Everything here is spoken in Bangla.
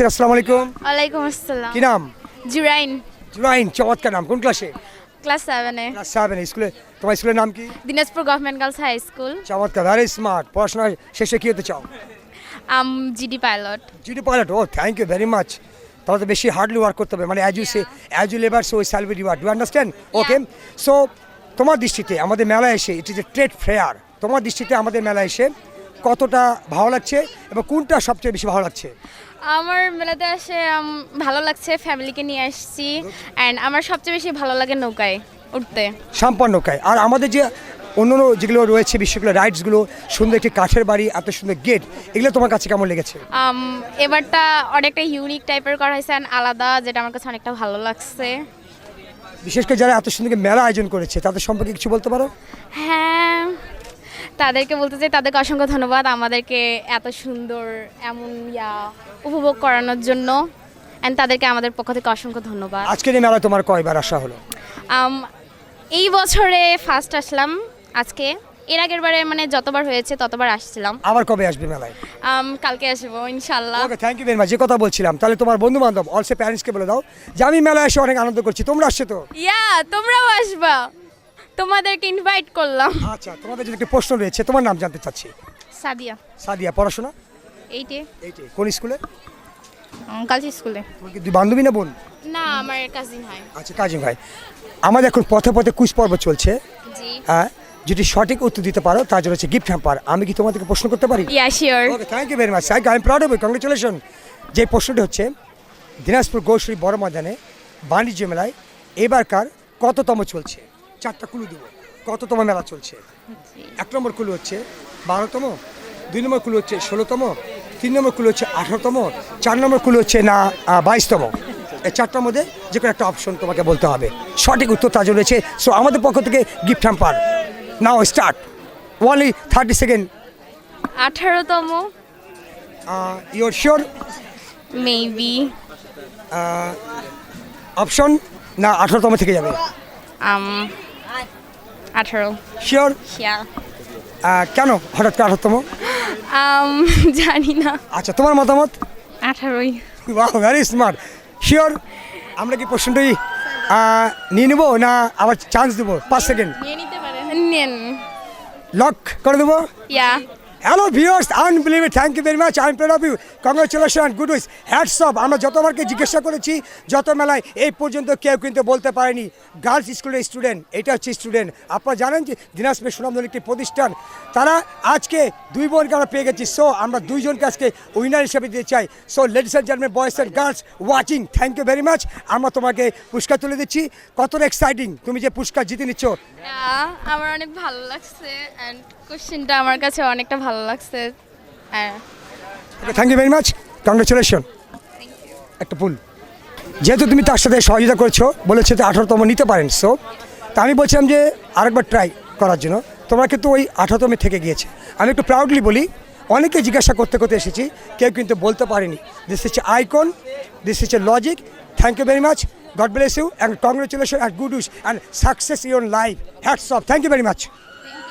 করছেন আসসালামু আলাইকুম। ওয়ালাইকুম আসসালাম। কি নাম? জুরাইন। জুরাইন চমৎকার নাম? কোন ক্লাসে? ক্লাস সেভেনে। Class seven. স্কুলে তোমার স্কুলের নাম কি? Dinajpur government girls high school. চমৎকার ভেরি স্মার্ট পড়াশোনা শেষে কি হতে চাও? আম জিডি পাইলট। জিডি পাইলট ও থ্যাংক ইউ ভেরি মাচ তাহলে তো বেশি হার্ডলি ওয়ার্ক করতে হবে। মানে as you say as you labour so shall be reward do understand okay so তোমার দৃষ্টিতে আমাদের মেলা এসে it is a trade fair তোমার দৃষ্টিতে আমাদের মেলা এসে কতটা ভালো লাগছে এবং কোনটা সবচেয়ে বেশি ভালো লাগছে? আমার মেলাতে আসে ভালো লাগছে ফ্যামিলিকে নিয়ে আসছি। অ্যান্ড আমার সবচেয়ে বেশি ভালো লাগে নৌকায় উঠতে। সাম্পান্নকায় আর আমাদের যে অন্য অন্য যেগুলো রয়েছে বিশ্বগুলো রাইডসগুলো সুন্দর একটি কাঠের বাড়ি এত সুন্দর গেট এগুলো তোমার কাছে কেমন লেগেছে? এবারটা অনেকটা ইউনিক টাইপের করা হয়েছে আলাদা যেটা আমার কাছে অনেকটা ভালো লাগছে। বিশেষ করে যারা এত সুন্দর মেলা আয়োজন করেছে তাদের সম্পর্কে কিছু বলতে পারো? হ্যাঁ তাদেরকে বলতে চাই তাদেরকে অসংখ্য ধন্যবাদ আমাদেরকে এত সুন্দর এমন ইয়া উপভোগ করানোর জন্য। অ্যান্ড তাদেরকে আমাদের পক্ষ থেকে অসংখ্য ধন্যবাদ। আজকের এই মেলায় তোমার কয়বার আসা হলো? আম, এই বছরে ফার্স্ট আসলাম আজকে। এর আগের বারে মানে যতবার হয়েছে ততবার আসছিলাম। আবার কবে আসবে মেলায়? আম, কালকে আসব ইনশাল্লাহ okay thank you very much যে কথা বলছিলাম তাহলে তোমার বন্ধু বান্ধব অলসো প্যারেন্টসকে বলে দাও যে আমি মেলায় এসে অনেক আনন্দ করছি তোমরা আসছো তো? ইয়া তোমরাও আসবা। তোমাদেরকে ইনভাইট করলাম। আচ্ছা তোমাদের যদি একটি প্রশ্ন রয়েছে তোমার নাম জানতে চাচ্ছি। সাদিয়া। সাদিয়া পড়াশোনা? এইটে। এইটি কোন স্কুলে? গার্লস স্কুলে তোমার কি দুই বান্ধবী না বোন? না আমার কাজিন হয়। আচ্ছা কাজিন ভাই আমাদের এখন পথে পথে কুচ পর্ব চলছে। জি। হ্যাঁ যদি সঠিক উত্তর দিতে পারো তার জন্য হচ্ছে গিফট হ্যাম্পার আমি কি তোমাদেরকে প্রশ্ন করতে পারি? Yeah sure okay thank you very much I I am proud of you congratulation যে প্রশ্নটি হচ্ছে দিনাজপুর গৌশ্রী বড় ময়দানে বাণিজ্য মেলায় এবারকার কততম চলছে? চারটা কুলু দিব। কততম মেলা চলছে? এক নম্বর কুলু হচ্ছে বারোতম দুই নম্বর কুলু হচ্ছে ষোলোতম তিন নম্বর কুলু হচ্ছে আঠারোতম চার নম্বর কুলু হচ্ছে না বাইশতম। এই চারটার মধ্যে যে কোনো একটা অপশন তোমাকে বলতে হবে। সঠিক উত্তর তার জন্য রয়েছে সো আমাদের পক্ষ থেকে গিফট হ্যাম্পার নাও স্টার্ট ওনলি থার্টি সেকেন্ড আঠারোতম। ইউর শিওর মেবি অপশন না আঠারোতম থেকে যাবে? আম আঠারো। শিওর ইয়া কেন? হঠাৎ করে আঠারোতম আম জানি না। আচ্ছা তোমার মতামত? আঠারোই। বাহ ভেরি স্মার্ট শিওর আমরা কি প্রশ্নটি নিয়ে নেব না আবার চান্স দেবো? পাঁচ সেকেন্ড নিয়ে নিতে পারেন। নেন। লক করে দেবো? Yeah hello viewers unbelieved thank you very much I am proud of you congratulation good wish hats off আমরা যতবারকে জিজ্ঞাসা করেছি, যত মেলায় এই পর্যন্ত কেউ কিন্তু বলতে পারেনি গার্লস স্কুলের স্টুডেন্ট এটা হচ্ছে স্টুডেন্ট আপনারা জানেন যে দিনাজপুর সুনামধন্য একটি প্রতিষ্ঠান, তারা আজকে দুই বোনকে আমরা পেয়ে গেছি। সো আমরা দুইজনকে আজকে উইনার হিসেবে দিতে চাই। So ladies and gentleman boys and girls watching thank you very much আমরা তোমাকে পুরস্কার তুলে দিচ্ছি। কতটা এক্সাইটিং তুমি যে পুরস্কার জিতে নিচ্ছ? আমার অনেক ভালো লাগছে অ্যান্ড কোশ্চেনটা আমার কাছে অনেকটা লাগছে। হ্যাঁ thank you very much congratulation একটা ফুল যেহেতু তুমি তার সাথে সহযোগিতা করেছ, বলেছ যে আঠারোতম নিতে পারেন সো তা আমি বলছিলাম যে আরেকবার ট্রাই করার জন্য। তোমরা কিন্তু ওই আঠারোতমে থেকে গিয়েছে। আমি একটু প্রাউডলি বলি, অনেকে জিজ্ঞাসা করতে করতে এসেছি, কেউ কিন্তু বলতে পারেনি। দিস হচ্ছে আইকন দিস হচ্ছে logic thank you very much God bless you and congratulation and good wish and success your life hats off thank you very much